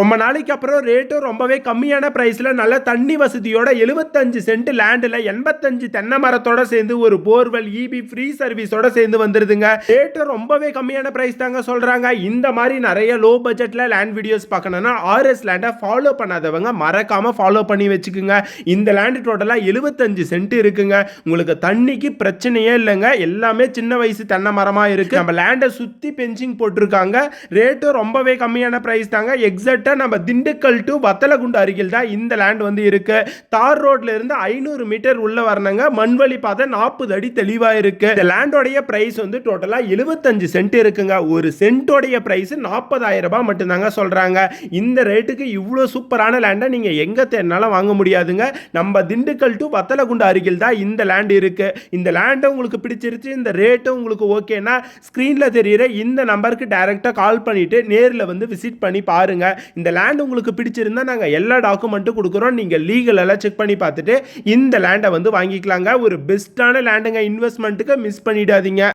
ரொம்ப நாளைக்கு அப்புறம் ரேட்டும் ரொம்பவே கம்மியான ப்ரைஸில் நல்ல தண்ணி வசதியோட எழுபத்தஞ்சு சென்ட் லேண்டில் எண்பத்தஞ்சு தென்னை மரத்தோட சேர்ந்து ஒரு போர்வெல் இபி ஃப்ரீ சர்வீஸோட சேர்ந்து வந்துருதுங்க. ரேட்டும் ரொம்பவே கம்மியான ப்ரைஸ் தாங்க சொல்கிறாங்க இந்த மாதிரி நிறைய லோ பட்ஜெட்டில் லேண்ட் வீடியோஸ் பார்க்கணும்னா ஆர்எஸ் லேண்டை ஃபாலோ பண்ணாதவங்க மறக்காமல் ஃபாலோ பண்ணி வச்சுக்குங்க. இந்த லேண்டு டோட்டலாக எழுபத்தஞ்சு சென்ட் இருக்குங்க. உங்களுக்கு தண்ணிக்கு பிரச்சனையே இல்லைங்க. எல்லாமே சின்ன வயசு தென்னை மரமாக இருக்குது நம்ம லேண்டை சுற்றி பெஞ்சிங் போட்டிருக்காங்க. ரேட்டும் ரொம்பவே கம்மியான ப்ரைஸ் தாங்க. எக்ஸாக்டா நம்ம திண்டுக்கல் டு வத்தலகுண்டு அருகில் தான் இந்த லேண்ட் வந்து இருக்கு. தார் ரோட்ல இருந்து ஐநூறு மீட்டர் உள்ள வரணுங்க. மண்வழி பாதை நாற்பது அடி தெளிவாக இருக்கு. இந்த லேண்டோடைய பிரைஸ் வந்து டோட்டலா எழுபத்தஞ்சு சென்ட் இருக்குங்க. ஒரு சென்ட்டோடைய பிரைஸ் நாற்பதாயிரம் ரூபாய் மட்டும்தாங்க சொல்றாங்க. இந்த ரேட்டுக்கு இவ்வளோ சூப்பரான லேண்டை நீங்க எங்க தேடினாலும் வாங்க முடியாதுங்க. நம்ம திண்டுக்கல் டு வத்தலகுண்டு அருகில் தான் இந்த லேண்ட் இருக்கு. இந்த லேண்டை உங்களுக்கு பிடிச்சிருச்சு இந்த ரேட்டு உங்களுக்கு ஓகேனா ஸ்க்ரீனில் தெரியிற இந்த நம்பருக்கு டைரெக்டாக கால் பண்ணிட்டு நேரில் வந்து விசிட் பண்ணி பாருங்க. இந்த லேண்ட் உங்களுக்கு பிடிச்சிருந்தா நாங்கள் எல்லா டாக்குமெண்ட்டும் கொடுக்குறோம். நீங்கள் லீகல் எல்லாம் செக் பண்ணி பார்த்துட்டு இந்த லேண்டை வந்து வாங்கிக்கலாங்க. ஒரு பெஸ்ட்டான லேண்டுங்க இன்வெஸ்ட்மெண்ட்டுக்கு மிஸ் பண்ணிடாதீங்க.